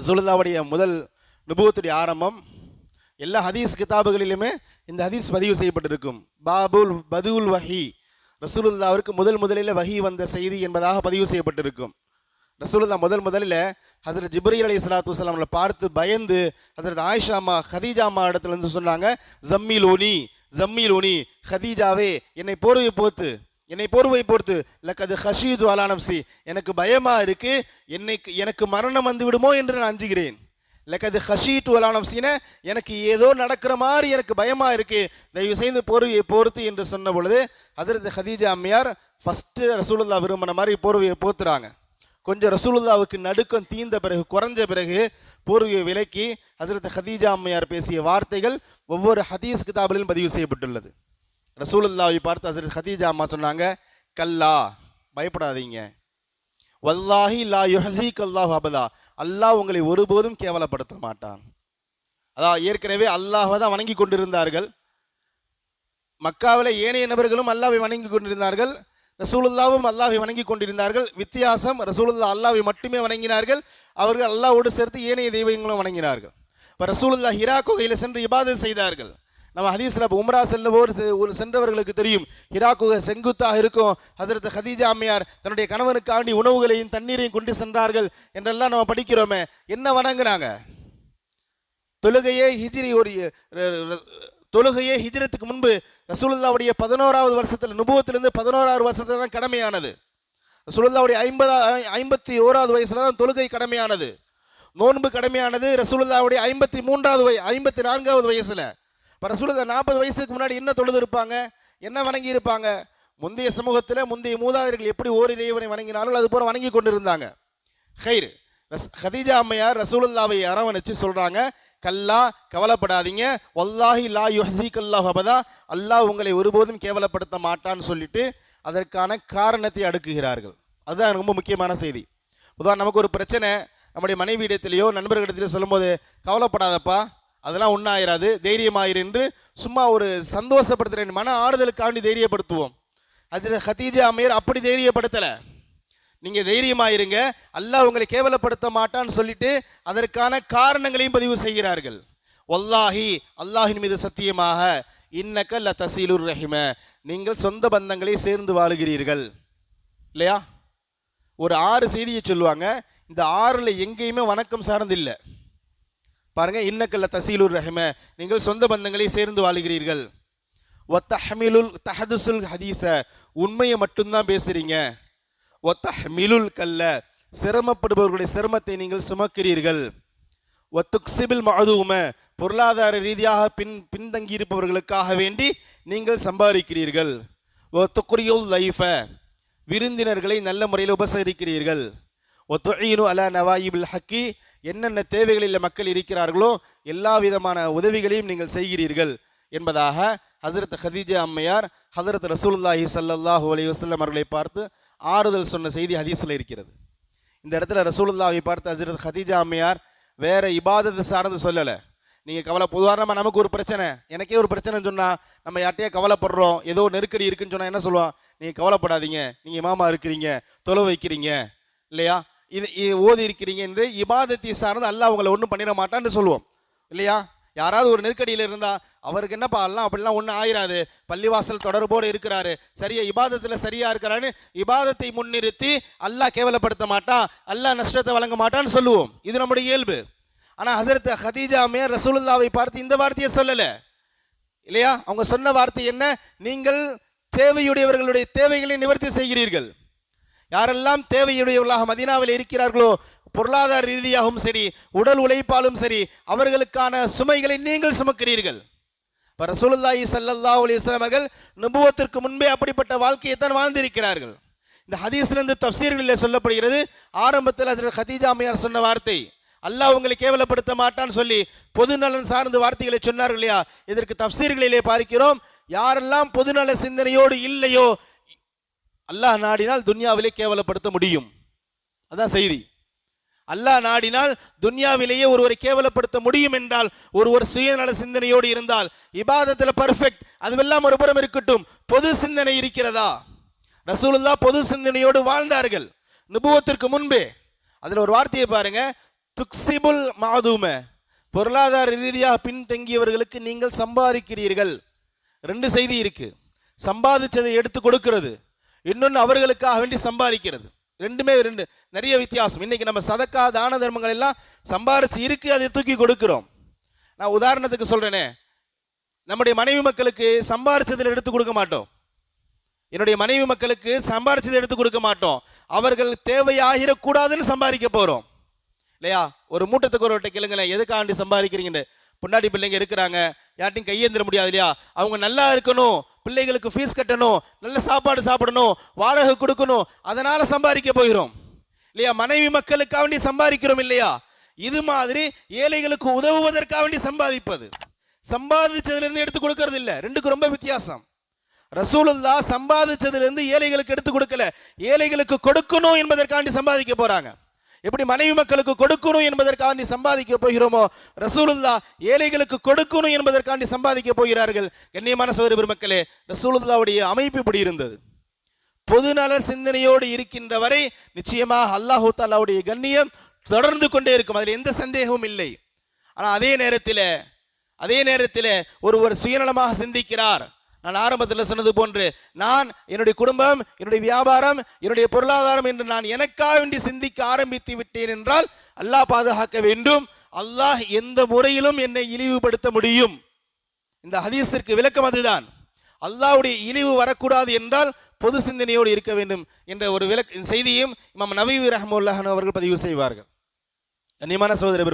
ரசூலுல்லாவுடைய முதல் நுபுவத்துடைய ஆரம்பம் எல்லா ஹதீஸ் கிதாபுகளிலுமே இந்த ஹதீஸ் பதிவு செய்யப்பட்டிருக்கும். பாபுல் பதுல் வஹி. ரசூலுல்லாவிற்கு முதல் முதலில் வஹி வந்த செய்தி என்பதாக பதிவு செய்யப்பட்டிருக்கும். ரசூலுல்லா முதல் முதலில் ஹசரத் ஜிப்ரீல் அலி சலாத்து வசலாம்ல பார்த்து பயந்து ஹசரத் ஆயிஷா அம்மா ஹதீஜா அம்மா இடத்துல இருந்து சொன்னாங்க ஜம்மீல் உனி ஜம்மீல் உனி ஹதீஜாவே என்னை போர்வை போத்து. என்னை போர்வை போர்த்து லக்கது ஹஷீது அலா எனக்கு பயமாக இருக்கு என்னை எனக்கு மரணம் வந்து விடுமோ என்று நான் அஞ்சுகிறேன். லக்கது ஹஷீட்டு அலா எனக்கு ஏதோ நடக்கிற மாதிரி எனக்கு பயமாக இருக்கு தயவு செய்து போர்வையை போர்த்து என்று சொன்ன பொழுது அதிரத்து ஹதீஜா அம்மையார் ஃபஸ்ட்டு ரசூலுல்லா விரும்பின மாதிரி போர்வையை போத்துறாங்க. கொஞ்சம் ரசூலுல்லாவுக்கு நடுக்கம் தீர்ந்த பிறகு குறைஞ்ச பிறகு போர்வையை விலக்கி ஹசரத் ஹதீஜா அம்மையார் பேசிய வார்த்தைகள் ஒவ்வொரு ஹதீஸ் கிதாபிலும் பதிவு செய்யப்பட்டுள்ளது. ரசூலுல்லாவை பார்த்து ஹசரத் ஹதீஜா அம்மா சொன்னாங்க கல்லா பயப்படாதீங்க. வல்லாஹி லா யுஹசி கல்லாஹ் அபதா. அல்லாஹ் உங்களை ஒருபோதும் கேவலப்படுத்த மாட்டான். அதான் ஏற்கனவே அல்லாஹை தான் வணங்கி கொண்டிருந்தார்கள். மக்காவில் ஏனைய நபர்களும் அல்லாவை வணங்கி கொண்டிருந்தார்கள். ரசூலுல்லாவும் அல்லாவை வணங்கி கொண்டிருந்தார்கள். வித்தியாசம் ரசூலுல்லா அல்லாவை மட்டுமே வணங்கினார்கள். அவர்கள் அல்லாவோடு சேர்த்து ஏனைய தெய்வங்களும் வணங்கினார்கள். இப்போ ரசூலுல்லா ஹிரா குகையில் சென்று இபாதல் செய்தார்கள். நம்ம ஹதீஸில் இப்போ உம்ரா செல்லுவோர் ஒரு சென்றவர்களுக்கு தெரியும். ஹிரா செங்குத்தாக இருக்கும். ஹசரத் ஹதீஜா அம்மையார் தன்னுடைய கணவனுக்காண்டி உணவுகளையும் தண்ணீரையும் கொண்டு சென்றார்கள் என்றெல்லாம் நம்ம படிக்கிறோமே. என்ன வணங்குனாங்க? தொழுகையே ஹிஜ்ரி ஒரு தொழுகையே ஹிஜ்ரத்துக்கு முன்பு ரசூலுல்லாவுடைய பதினோராவது வருஷத்தில் நுபுவத்திலிருந்து பதினோராவது வருஷத்துல தான் கடமையானது. ரசூலுல்லாவுடைய ஐம்பதா ஐம்பத்தி ஓராவது வயசில் தான் தொழுகை கடமையானது. நோன்பு கடமையானது ரசூலுல்லாவுடைய ஐம்பத்தி மூன்றாவது வய ஐம்பத்தி நான்காவது வயசில். இப்போ ரசூலுல்லா நாற்பது வயசுக்கு முன்னாடி என்ன தொழுது இருப்பாங்க? என்ன வணங்கி இருப்பாங்க? முந்தைய சமூகத்தில் முந்தைய மூதாதையர்கள் எப்படி ஓரி இறைவனை வணங்கினாலும் அது போல வணங்கி கொண்டிருந்தாங்க. ஹைர். ரஸ் ஹதீஜா அம்மையார் ரசூலுல்லாவை அரவணைச்சு சொல்கிறாங்க கல்லா கவலைப்படாதீங்க. வல்லாஹி லா யுஹசீக் அல்லாஹ் அபதா. அல்லாஹ் உங்களை ஒருபோதும் கேவலப்படுத்த மாட்டான்னு சொல்லிட்டு அதற்கான காரணத்தை அடுக்குகிறார்கள். அதுதான் ரொம்ப முக்கியமான செய்தி. பொதுவாக நமக்கு ஒரு பிரச்சனை நம்முடைய மனைவியிடத்திலேயோ நண்பர்களிடத்திலேயோ சொல்லும்போது கவலைப்படாதப்பா. அதெல்லாம் ஒன்றாயிராது தைரியமாயிரு என்று சும்மா ஒரு சந்தோஷப்படுத்துகிறேன் மன ஆறுதலுக்காண்டி தைரியப்படுத்துவோம். அதில் ஹதீஜா அமையர் அப்படி தைரியப்படுத்தலை. நீங்கள் தைரியமாயிருங்க. அல்லாஹ் உங்களை கேவலப்படுத்த மாட்டான்னு சொல்லிட்டு அதற்கான காரணங்களையும் பதிவு செய்கிறார்கள். ஒல்லாஹி அல்லாஹின் மீது சத்தியமாக இன்னக்க ல தசீலுர் ரஹிம. நீங்கள் சொந்த பந்தங்களை சேர்ந்து வாழுகிறீர்கள். இல்லையா? ஒரு ஆறு செய்தியை சொல்லுவாங்க. இந்த ஆறில் எங்கேயுமே வணக்கம் சார்ந்து இல்லை. பாருங்க இன்னக்கல்ல தசீலுர் ரஹிம நீங்கள் சொந்த பந்தங்களை சேர்ந்து வாழுகிறீர்கள். ஒத்தஹமிலுல் தஹதுசுல் ஹதீஸ உண்மையை மட்டும்தான் பேசுறீங்க. ஒத்தஹமிலுல் கல்ல சிரமப்படுபவர்களுடைய சிரமத்தை நீங்கள் சுமக்கிறீர்கள். ஒத்துக்சிபில் மதும பொருளாதார ரீதியாக பின் பின்தங்கி இருப்பவர்களுக்காக வேண்டி நீங்கள் சம்பாதிக்கிறீர்கள். ஒத்துக்குரியுல் லைஃப விருந்தினர்களை நல்ல முறையில் உபசரிக்கிறீர்கள். ஒத்துஈனு அலா நவாயிபில் ஹக்கி என்னென்ன தேவைகளில் மக்கள் இருக்கிறார்களோ எல்லா விதமான உதவிகளையும் நீங்கள் செய்கிறீர்கள் என்பதாக ஹசரத் ஹதீஜா அம்மையார் ஹசரத் ரசூலுல்லாஹி சல்லாஹூ அலி வஸல்லம் அவர்களை பார்த்து ஆறுதல் சொன்ன செய்தி ஹதீஸில் இருக்கிறது. இந்த இடத்துல ரசூலுல்லாவை பார்த்து ஹசரத் ஹதீஜா அம்மையார் வேறு இபாதத்தை சார்ந்து சொல்லலை. நீங்கள் கவலை உதாரணமாக நமக்கு ஒரு பிரச்சனை. எனக்கே ஒரு பிரச்சனைன்னு சொன்னால் நம்ம யார்ட்டையே கவலைப்படுறோம். ஏதோ நெருக்கடி இருக்குன்னு சொன்னால் என்ன சொல்லுவோம் நீங்கள் கவலைப்படாதீங்க. நீங்கள் மாமா இருக்கிறீங்க தொலை வைக்கிறீங்க இல்லையா? இது ஓதி இருக்கிறீங்க என்று இபாதத்தை சார்ந்து அல்லாஹ் உங்களை ஒன்றும் பண்ணிட மாட்டான்னு சொல்லுவோம். இல்லையா? யாராவது ஒரு நெருக்கடியில் இருந்தால் அவருக்கு என்னப்பா எல்லாம் அப்படிலாம் ஒன்றும் ஆயிராது. பள்ளிவாசல் தொடர்போடு இருக்கிறாரு. சரியா இபாதத்தில் சரியாக இருக்கிறான்னு இபாதத்தை முன்னிறுத்தி அல்லாஹ் கேவலப்படுத்த மாட்டான் அல்லாஹ் நஷ்டத்தை வழங்க மாட்டான்னு சொல்லுவோம். இது நம்முடைய இயல்பு. ஆனால் ஹசரத் ஹதீஜா அம்மையார் ரசூலுல்லாவை பார்த்து இந்த வார்த்தையை சொல்லலை. இல்லையா? அவங்க சொன்ன வார்த்தை என்ன? நீங்கள் தேவையுடையவர்களுடைய தேவைகளை நிவர்த்தி செய்கிறீர்கள். யாரெல்லாம் தேவையுடையவர்களாக மதீனாவில் இருக்கிறார்களோ பொருளாதார ரீதியாகவும் சரி உடல் உழைப்பாலும் சரி அவர்களுக்கான சுமைகளை நீங்கள் சுமக்கிறீர்கள். இப்போ ரசூலுல்லாஹி சல்லல்லா அலி இஸ்லாமர்கள் நுபுவத்திற்கு முன்பே அப்படிப்பட்ட வாழ்க்கையை தான் வாழ்ந்திருக்கிறார்கள். இந்த ஹதீஸ்லேருந்து தப்சீர்களில் சொல்லப்படுகிறது ஆரம்பத்தில் ஹஜ்ரத் ஹதீஜா அம்மையார் சொன்ன வார்த்தை அல்லாஹ் உங்களை கேவலப்படுத்த மாட்டான்னு சொல்லி பொதுநலன் சார்ந்த வார்த்தைகளை சொன்னார்கள் இல்லையா? இதற்கு தப்சீர்களிலே பார்க்கிறோம் யாரெல்லாம் பொதுநல சிந்தனையோடு இல்லையோ அல்லாஹ் நாடினால் துன்யாவிலே கேவலப்படுத்த முடியும். அதான் செய்தி. அல்லாஹ் நாடினால் துன்யாவிலேயே ஒருவரை கேவலப்படுத்த முடியும் என்றால் ஒருவர் சுயநல சிந்தனையோடு இருந்தால் இபாதத்தில் பர்ஃபெக்ட் அதுவெல்லாம் ஒரு புறம் இருக்கட்டும் பொது சிந்தனை இருக்கிறதா? ரசூலுல்லா பொது சிந்தனையோடு வாழ்ந்தார்கள். நிபுவத்திற்கு முன்பே அதில் ஒரு வார்த்தையை பாருங்க துக்சிபுல் மாதும பொருளாதார ரீதியாக பின்தங்கியவர்களுக்கு நீங்கள் சம்பாதிக்கிறீர்கள். ரெண்டு செய்தி இருக்கு. சம்பாதிச்சதை எடுத்து கொடுக்கிறது. இன்னொன்று அவர்களுக்காக வேண்டி சம்பாதிக்கிறது. ரெண்டுமே ரெண்டு நிறைய வித்தியாசம். இன்னைக்கு நம்ம சதக்கா தான தர்மங்கள் எல்லாம் சம்பாரிச்சு இருக்கு அதை தூக்கி கொடுக்கிறோம். நான் உதாரணத்துக்கு சொல்கிறேனே நம்முடைய மனைவி மக்களுக்கு சம்பாரிச்சதில் எடுத்து கொடுக்க மாட்டோம். என்னுடைய மனைவி மக்களுக்கு சம்பாரிச்சதை எடுத்து கொடுக்க மாட்டோம். அவர்கள் தேவையாகிடக்கூடாதுன்னு சம்பாதிக்க போகிறோம் இல்லையா? ஒரு மூட்டத்துக்கு ஒரு கேளுங்களேன் எதுக்காண்டி சம்பாதிக்கிறீங்கன்னு? பொண்டாட்டி பிள்ளைங்க இருக்கிறாங்க. யார்ட்டையும் கையேந்திர முடியாது இல்லையா? அவங்க நல்லா இருக்கணும். பிள்ளைகளுக்கு ஃபீஸ் கட்டணும் நல்ல சாப்பாடு சாப்பிடணும் வாடகை கொடுக்கணும் அதனால் சம்பாதிக்க போகிறோம். இல்லையா? மனைவி மக்களுக்காக வேண்டி சம்பாதிக்கிறோம் இல்லையா? இது மாதிரி ஏழைகளுக்கு உதவுவதற்காக வேண்டி சம்பாதிப்பது. சம்பாதிச்சதுலேருந்து எடுத்து கொடுக்கறது இல்லை. ரெண்டுக்கும் ரொம்ப வித்தியாசம். ரசூலுல்லா சம்பாதிச்சதுலேருந்து ஏழைகளுக்கு எடுத்து கொடுக்கல. ஏழைகளுக்கு கொடுக்கணும் என்பதற்காண்டி சம்பாதிக்க போகிறாங்க எப்படி மனைவி மக்களுக்கு கொடுக்கணும் என்பதற்காண்டி சம்பாதிக்க போகிறோமோ? ரசூலுல்லா ஏழைகளுக்கு கொடுக்கணும் என்பதற்காண்டி சம்பாதிக்க போகிறார்கள். கண்ணியமான சோதரி பெருமக்களே ரசூலுல்லாவுடைய அமைப்பு இப்படி இருந்தது. பொதுநல சிந்தனையோடு இருக்கின்ற வரை நிச்சயமாக அல்லாஹு தாலாவுடைய கண்ணியம் தொடர்ந்து கொண்டே இருக்கும். அதில் எந்த சந்தேகமும் இல்லை. ஆனால் அதே நேரத்தில் அதே நேரத்தில் ஒருவர் சுயநலமாக சிந்திக்கிறார். நான் ஆரம்பத்தில் சொன்னது போன்று நான் என்னுடைய குடும்பம் என்னுடைய வியாபாரம் என்னுடைய பொருளாதாரம் என்று நான் எனக்காக வேண்டி சிந்திக்க ஆரம்பித்து விட்டேன் என்றால் அல்லாஹ் பாதுகாக்க வேண்டும். அல்லாஹ் எந்த முறையிலும் என்னை இழிவுபடுத்த முடியும். இந்த ஹதீஸிற்கு விளக்கம் அதுதான். அல்லாஹ்வுடைய இழிவு வரக்கூடாது என்றால் பொது சிந்தனையோடு இருக்க வேண்டும் என்ற ஒரு விளக் செய்தியும் இமாம் நபீ ரஹமுல்லாஹன் அவர்கள் பதிவு செய்வார்கள். கண்ணியமான சகோதர